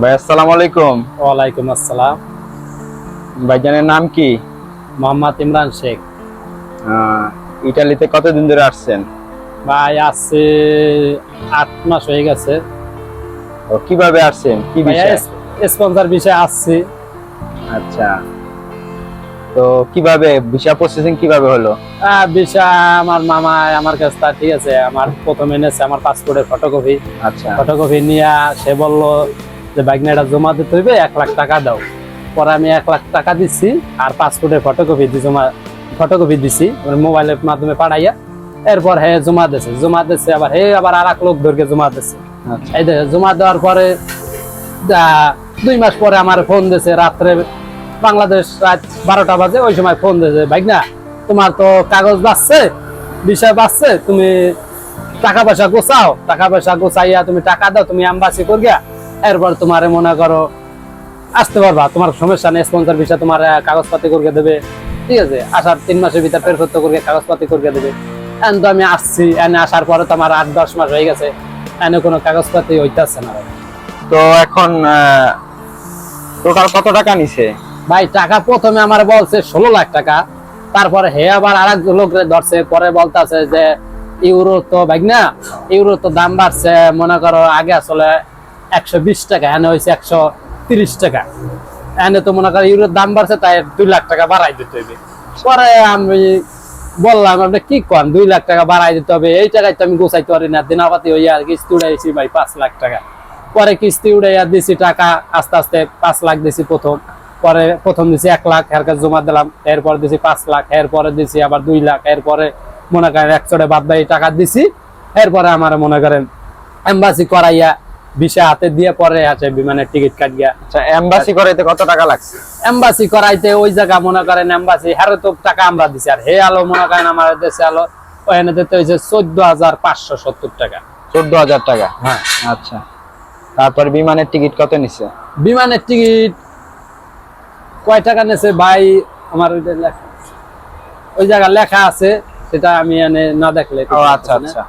ভাই আসসালামু আলাইকুম। ওয়ালাইকুম আসসালাম। ভাইজানের নাম কি? মোহাম্মদ ইমরান শেখ। ইটালিতে কতদিন ধরে আসছেন? ভাই আসছে আট মাস হয়ে গেছে। ও কীভাবে আসছেন? কি বিষয়? স্পন্সর বিষয়ে আসছি। আচ্ছা। তো কীভাবে ভিসা প্রসেসিং কীভাবে হলো? বিষয় আমার মামা আমার কাছে তা ঠিক আছে। আমার প্রথমে এনেছে আমার পাসপোর্টের ফটোকপি আচ্ছা। ফটোকপি নিয়ে সে বলল যে বাইকনাটা জমা দিতে হইবে এক লাখ টাকা দাও। পরে আমি এক লাখ টাকা দিচ্ছি আর পাসপোর্টের ফটোকপি দি জমা ফটোকপি দিছি মোবাইলের মাধ্যমে পাঠাইয়া এরপর হে জমা দিছে। জমা দিছে আবার হে আবার আর এক লোক ধরকে জমা দিছে। আচ্ছা। এই দেখে জমা দেওয়ার পরে দুই মাস পরে আমার ফোন দিছে রাত্রে বাংলাদেশ রাত বারোটা বাজে ওই সময় ফোন দিয়েছে ভাই না তোমার তো কাগজ বাঁচছে বিষয় বাঁচছে তুমি টাকা পয়সা গোছাও টাকা পয়সা গোছাইয়া তুমি টাকা দাও তুমি আম্বাসি করিয়া এরপর তোমার মনে করো আসতে পারবা তোমার সমস্যা নেই স্পন্সর বিষয় তোমার কাগজপাতি করে দেবে। ঠিক আছে? আসার তিন মাসের ভিতর ফেরত করে কাগজপাতি করে দেবে। এখন তো আমি আসছি এনে আসার পরে তো আমার আট দশ মাস হয়ে গেছে এনে কোনো কাগজপাতি হইতেছে না। তো এখন টোটাল কত টাকা নিছে? ভাই টাকা প্রথমে আমার বলছে ষোলো লাখ টাকা তারপরে হে আবার আর এক লোক ধরছে পরে বলতেছে যে ইউরো তো ভাই না ইউরো তো দাম বাড়ছে মনে করো আগে আসলে একশো বিশ টাকা, এনে হয়েছে একশো তিরিশ টাকা। এনে তো মনে করো ইউরোর দাম বাড়ছে, তাই দুই লাখ টাকা বাড়াই দিতে হবে। পরে আমি বললাম, আপনি কি কন? দুই লাখ টাকা বাড়াই দিতে হবে। এই টাকায় তো আমি গোছাইতে পারি না। দিনাপাতি হইয়া আর কিস্তি উড়াইছি ভাই, পাঁচ লাখ টাকা। পরে কিস্তি উড়াইয়া দিছি টাকা, আস্তে আস্তে পাঁচ লাখ দিছি প্রথম। পরে প্রথম দিছি এক লাখ, এর কাছে জমা দিলাম। এরপর দিছি পাঁচ লাখ, এরপরে দিছি আবার দুই লাখ। এরপরে মনে করেন একশোটা বাদ বাকি টাকা দিছি। এরপরে আমার মনে করেন এম্বাসি করাইয়া ভিসা হাতে দিয়ে পরে আছে বিমানের টিকিট কাটিয়া। আচ্ছা এমবাসি করাইতে কত টাকা লাগছে? এম্বাসি করাইতে ওই জায়গা মনে করেন এম্বাসি হারে তো টাকা আমরা দিছি। আর হে আলো মনে করেন আমার দেশে আলো ওখানে দিতে হয়েছে চোদ্দ হাজার পাঁচশো সত্তর টাকা। চোদ্দ হাজার টাকা? হ্যাঁ। আচ্ছা। তারপর বিমানের টিকিট কত নিছে? বিমানের টিকিট কয় টাকা নেছে ভাই? আমার ওইটা লেখা ওই জায়গা লেখা আছে সেটা আমি এনে না দেখলে ও আচ্ছা আচ্ছা।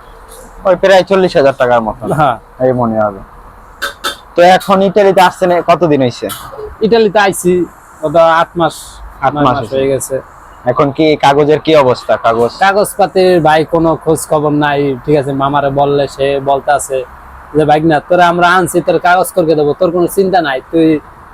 ওই প্রায় চল্লিশ হাজার টাকার মতো। হ্যাঁ। এই মনে হবে। তো এখন ইটালিতে আসছেন কতদিন হয়েছে ইটালিতে আইছি কত আট মাস আট মাস হয়ে গেছে। এখন কি কাগজের কি অবস্থা কাগজ? কাগজপাতির ভাই কোনো খোঁজ খবর নাই ঠিক আছে মামারে বললে সে বলতে আছে যে ভাই না তোরা আমরা আনছি তোর কাগজ করে দেবো তোর কোনো চিন্তা নাই তুই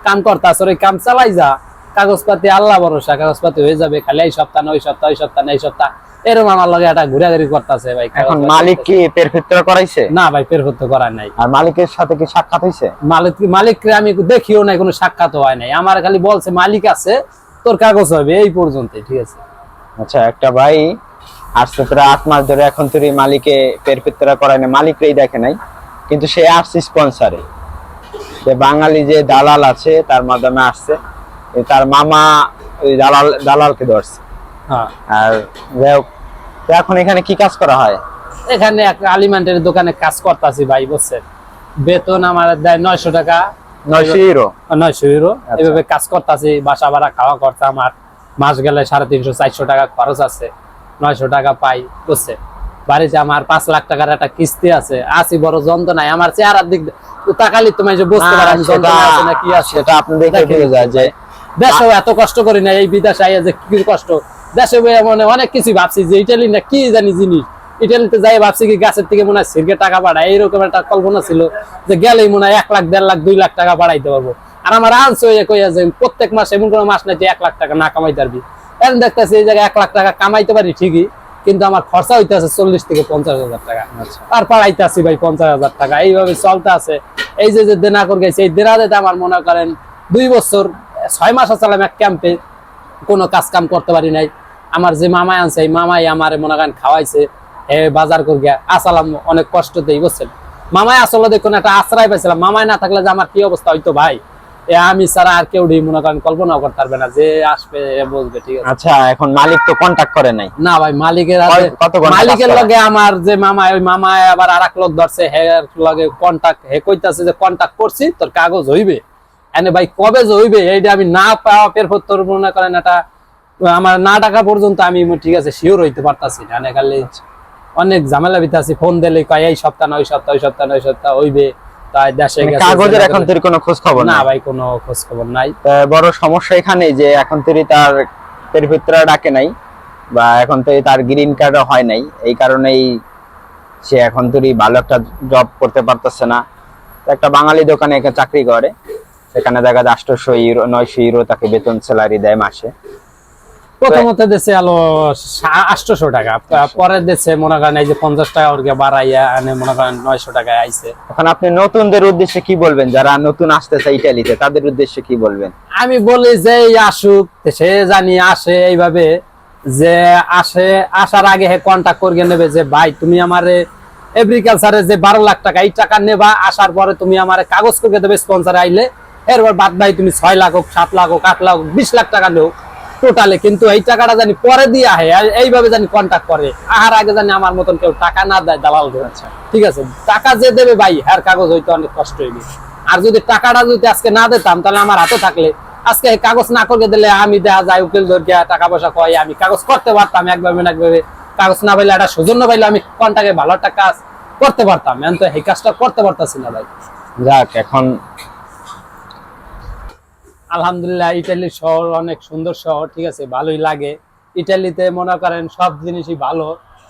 কাম করতে আস ওই কাম চালাই যা। কাগজপাতি আল্লাহ ভরসা কাগজপাতি হয়ে যাবে খালি এই সপ্তাহ না ওই সপ্তাহ ওই সপ্তাহ না এই সপ্তাহ। এরকম আমার লগে একটা ঘুরাঘুরি করতেছে ভাই এখন মালিক কি পেরফিত্রা করাইছে? না ভাই নাই। আর মালিকের সাথে কি সাক্ষাৎ হয়েছে মালিক মালিককে আমি দেখিও নাই কোনো সাক্ষাৎ হয় নাই। আমার খালি বলছে মালিক আছে তোর কাগজ হবে এই ঠিক আছে? আচ্ছা একটা ভাই আসছে প্রায় আট মাস ধরে এখন তুই মালিকে পেরফিত্রা করায় না মালিকরাই দেখে নাই কিন্তু সে আসছে স্পন্সারে যে বাঙালি যে দালাল আছে তার মাধ্যমে আসছে। তার মামা ওই দালাল দালালকে ধরছে। হ্যাঁ। আর যাই হোক, এখন এখানে কি কাজ করা হয়? এখানে এক আলিমেন্টের দোকানে কাজ করতেছি ভাই বুঝছেন? বেতন আমার দেয় নয়শো টাকা। নয়শো ইউরো? নয়শো ইউরো। আচ্ছা। এভাবে কাজ করতেছি বাসা ভাড়া খাওয়া খরচা আমার। মাস গেলে সাড়ে তিনশো চারশো টাকা খরচ আছে। নয়শো টাকা পাই বাড়িতে আমার পাঁচ লাখ টাকার একটা কিস্তি আছে। বড় যন্ত্রণায় আমার চেহারার দিক তাকালি তোমায় যে বুঝতে পারো কি আছে। সেটা আপনি দেখে যায় যে দেশে এত কষ্ট করি না এই বিদেশে আইয়া যে কি কষ্ট। দেশে মনে অনেক কিছু ভাবছি যে ইটালি না কি জানি জিনিস। ইটালিতে যাই ভাবছি কি গাছের থেকে মনে হয় সিরকে টাকা পাঠায় এইরকম একটা কল্পনা ছিল যে গেলেই মনে হয় এক লাখ দেড় লাখ দুই লাখ টাকা বাড়াইতে পারব। আর আমার আনছে হয়ে কইয়া যে প্রত্যেক মাসে এমন কোনো মাস নাই যে এক লাখ টাকা না কামাইতে পারবি। এখন দেখতেছি এই জায়গায় এক লাখ টাকা কামাইতে পারি ঠিকই কিন্তু আমার খরচা হইতে আছে চল্লিশ থেকে পঞ্চাশ হাজার টাকা। আচ্ছা। আর পাড়াইতে আছি ভাই পঞ্চাশ হাজার টাকা। এইভাবে চলতে আছে এই যে যে দেনা করে গেছে এই দেনাতে আমার মনে করেন দুই বছর ছয় মাস আছিলাম এক ক্যাম্পে কোনো কাজ কাম করতে পারি নাই। আমার যে মামাই আনছে এই মামাই আমার মনে করেন খাওয়াইছে হে বাজার করে আসালাম অনেক কষ্ট দেই বুঝছেন? মামাই আসলে দেখুন একটা আশ্রয় পাইছিলাম। মামাই না থাকলে যে আমার কি অবস্থা হইতো ভাই? এ আমি ছাড়া আর কেউ মনে করেন কল্পনাও করতে পারবে না। যে আসবে এ বুঝবে ঠিক আছে। আচ্ছা এখন মালিক তো কন্টাক্ট করে নাই। না ভাই মালিকের মালিকের লগে আমার যে মামা ওই মামা আবার আর এক লোক ধরছে হে লগে কন্টাক্ট হে কইতাছে যে কন্টাক্ট করছি তোর কাগজ হইবে। এনে ভাই কবে যে হইবে এইটা আমি না পাওয়া পের তোর মনে করেন এটা আমার না টাকা পর্যন্ত আমি ঠিক আছে শিওর হইতে পারতাছি না। খালি অনেক ঝামেলা আছি ফোন দিলে কয় এই সপ্তাহ না ওই সপ্তাহ ওই সপ্তাহ না ওই সপ্তাহ হইবে। তাই দেশে মানে কাগজের এখন করে- কোনো খোঁজ খবর না না ভাই কোনো খোঁজ খবর নাই। বড় সমস্যা এখানে যে এখন তৈরি তার পেরফিত্রা ডাকে নাই বা এখন তৈরি তার গ্রিন কার্ড হয় নাই। এই কারণেই সে এখন তৈরি ভালো একটা জব করতে পারতেছে না। একটা বাঙালি দোকানে চাকরি করে। সেখানে দেখা যায় আটশোশো ইউরো নয়শো ইউরো তাকে বেতন স্যালারি দেয় মাসে। প্রথমত দেশে আলো আটশোশো টাকা পরে দেশে মনে করেন এই যে পঞ্চাশ টাকা ওরকে বাড়াইয়া আনে মনে করেন নয়শো টাকায় আইছে। এখন আপনি নতুনদের উদ্দেশ্যে কি বলবেন? যারা নতুন আসতেছে ইটালিতে তাদের উদ্দেশ্যে কি বলবেন? আমি বলি যে আসুক সে জানি আসে এইভাবে যে আসে আসার আগে হে কন্টাক্ট করিয়ে নেবে যে ভাই তুমি আমারে এগ্রিকালচারে যে বারো লাখ টাকা এই টাকা নেবা আসার পরে তুমি আমার কাগজ করে দেবে স্পন্সার আইলে এরপর বাদ ভাই তুমি ছয় লাখ হোক, সাত লাখ হোক, আট লাখ হোক, বিশ লাখ টাকা নেও টোটালে কিন্তু এই টাকাটা জানি পরে দিয়ে আহে এইভাবে জানি কন্টাক্ট করে। আহার আগে জানি আমার মতন কেউ টাকা না দেয়, দালাল আচ্ছা ঠিক আছে। টাকা যে দেবে ভাই হ্যার কাগজ হইতে অনেক কষ্ট হইবে। আর যদি টাকাটা যদি আজকে না দিতাম, তাহলে আমার হাতে থাকলে। আজকে কাগজ না করে দিলে আমি দেখা যায়, উকিল ধরিয়া টাকা পয়সা কয় আমি কাগজ করতে পারতাম, একভাবে না একভাবে। কাগজ না পাইলে একটা সৌজন্য পাইলে আমি কন্টাকে ভালো একটা কাজ করতে পারতাম। এখন তো এই কাজটা করতে পারতাছি না ভাই। যাক, এখন আলহামদুলিল্লাহ ইটালি শহর অনেক সুন্দর শহর ঠিক আছে ভালোই লাগে। ইটালিতে মনে করেন সব জিনিসই ভালো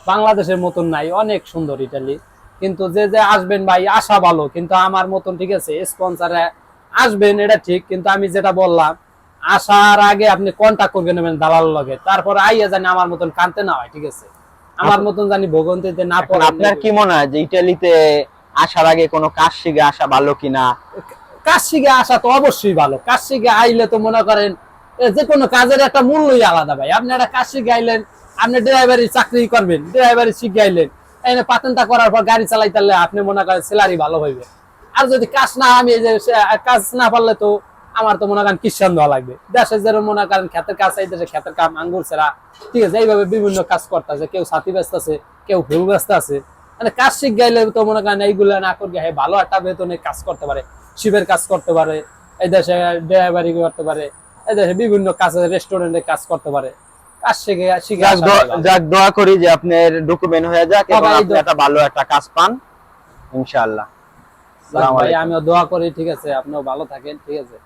বাংলাদেশের মতন নাই অনেক সুন্দর ইটালি। কিন্তু যে যে আসবেন ভাই আসা ভালো কিন্তু আমার মতন ঠিক আছে স্পন্সারে আসবেন এটা ঠিক কিন্তু আমি যেটা বললাম আসার আগে আপনি কন্টাক্ট করে নেবেন দালাল লগে তারপর আইয়া জানি আমার মতন কানতে না হয় ঠিক আছে। আমার মতন জানি ভোগন্তিতে না পড়ে আপনার কি মনে হয় যে ইটালিতে আসার আগে কোনো কাজ শিখে আসা ভালো কিনা? কাজ শিখে আসা তো অবশ্যই ভালো। কাজ শিখে আইলে তো মনে করেন যে কোনো কাজের একটা মূল্যই আলাদা ভাই। আপনি একটা কাজ শিখে আইলেন, আপনি ড্রাইভারি চাকরি করবেন, ড্রাইভারি শিখে আইলেন, এনে পাতেনটা করার পর গাড়ি চালাইতে পারলে আপনি মনে করেন স্যালারি ভালো হইবে। আর যদি কাজ না, আমি এই যে কাজ না পারলে তো আমার তো মনে করেন কিষান দেওয়া লাগবে। দেশে যেরকম মনে করেন খেতের কাজ চাইতেছে খেতের কাম, আঙ্গুর ছেড়া, ঠিক আছে, এইভাবে বিভিন্ন কাজ করতেছে কেউ সাথী ব্যস্ত আছে কেউ ফুল ব্যস্ত আছে মানে কাজ শিখ গাইলে তো মনে করেন এইগুলো না করে হে ভালো একটা বেতনে কাজ করতে পারে। শিবের কাজ করতে পারে এই দেশে ড্রাইভারি করতে পারে এই দেশে বিভিন্ন কাজ রেস্টুরেন্টে কাজ করতে পারে। কাজ শিখে শিখে যাক দোয়া- করি যে আপনার ডকুমেন্ট হয়ে যাক এবং আপনি একটা ভালো একটা কাজ পান ইনশাআল্লাহ। ভাই আমিও দোয়া করি ঠিক আছে আপনিও ভালো থাকেন ঠিক আছে।